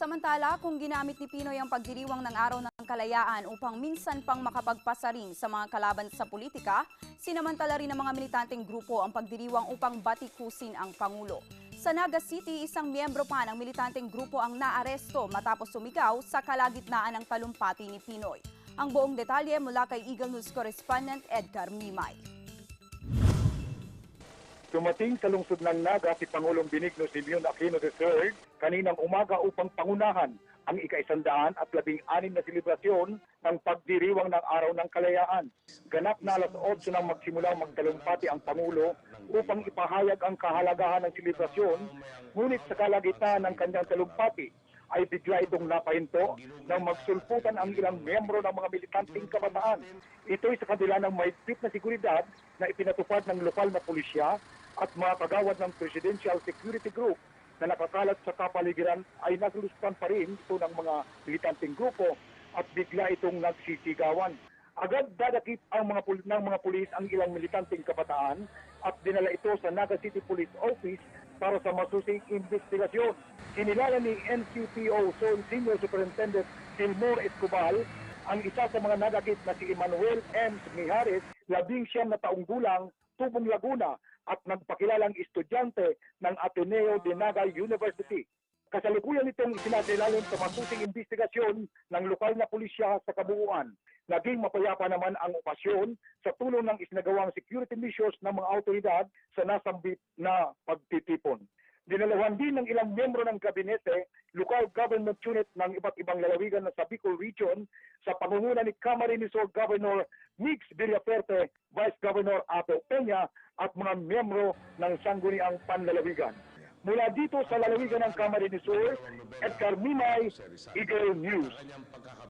Samantala, kung ginamit ni Pinoy ang pagdiriwang ng Araw ng Kalayaan upang minsan pang makapagpasaring sa mga kalaban sa politika, sinamantala rin ng mga militanteng grupo ang pagdiriwang upang batikusin ang Pangulo. Sa Naga City, isang miyembro pa ng militanteng grupo ang naaresto matapos sumigaw sa kalagitnaan ng talumpati ni Pinoy. Ang buong detalye mula kay Eagle News correspondent Edgar Mimay. Dumating sa lungsod ng Naga si Pangulong Benigno Simeon Aquino III kaninang umaga upang pangunahan ang ika-isandaan at labing anim na selebrasyon ng pagdiriwang ng Araw ng Kalayaan. Ganap na alas 8 nang magsimula magtalumpati ang Pangulo upang ipahayag ang kahalagahan ng selebrasyon, ngunit sa kalagitnaan ng kanyang talumpati ay bigla itong napahinto nang magsulputan ang ilang miyembro ng mga militanteng kabataan. Ito'y sa kabila ng mahigpit na seguridad na ipinatupad ng lokal na pulisya at mga kagawad ng Presidential Security Group na nakakalat sa kapaligiran ay naglusutan pa rin ito ng mga militanteng grupo at bigla itong nagsisigawan. Agad dadakip ang mga ng mga pulis ang ilang militanteng kabataan at dinala ito sa Naga City Police Office para sa masusing investigasyon. Kinilala ni NCPO Zone Senior Superintendent Silmore Escobar ang isa sa mga nadakip na si Emmanuel M. Mijares, labing siyam na taong gulang, Tubong Laguna at nagpakilalang estudyante ng Ateneo de Naga University. Kasalukuyan itong isinasilalim sa masusing investigasyon ng lokal na pulisya sa kabuuan. Naging mapayapa naman ang okasyon sa tulong ng isinagawang security measures ng mga autoridad sa nasambit na pagtitipon. Dinalawan din ng ilang miyembro ng kabinete, local government unit ng iba't ibang lalawigan sa Bicol Region sa pangunguna ni Camarines Sur Governor Mix Villaferte, Vice Governor Ato Peña at mga miyembro ng Sangguniang Panlalawigan. Mula dito sa lalawigan ng Camarines Sur, Edgar Mimay, Eagle News.